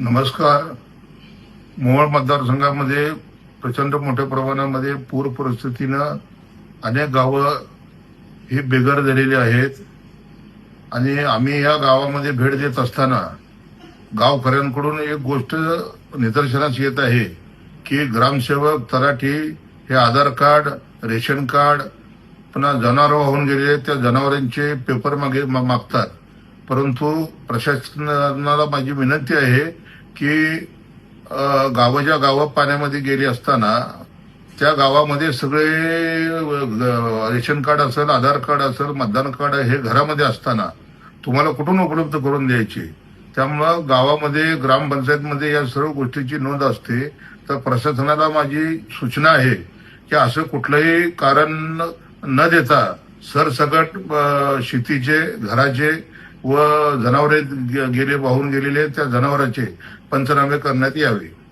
नमस्कार. मोहोळ मतदारसंघामध्ये प्रचंड मोठ्या प्रमाणामध्ये पूर परिस्थितीनं अनेक गावं ही बेघर झालेली आहेत. आणि आम्ही या गावामध्ये भेट देत असताना गावकऱ्यांकडून एक गोष्ट निदर्शनास येत आहे की ग्रामसेवक तलाठी हे आधार कार्ड रेशन कार्ड पुन्हा जनावर वाहून गेलेले त्या जनावरांचे पेपर मागे मा- मागतात. परंतु प्रशासनाला माझी विनंती आहे की गावाच्या गावं पाण्यामध्ये गेली असताना त्या गावामध्ये सगळे रेशन कार्ड असेल आधार कार्ड असेल मतदान कार्ड हे घरामध्ये असताना तुम्हाला कुठून उपलब्ध करून द्यायची? त्यामुळं गावामध्ये ग्रामपंचायतमध्ये या सर्व गोष्टीची नोंद असते. तर प्रशासनाला माझी सूचना आहे की असं कुठलंही कारण न देता सरसकट शेतीचे घराचे व जनावरे गे- गेले वाहून गेलेले त्या जनावरांचे पंचनामे करण्यात यावे.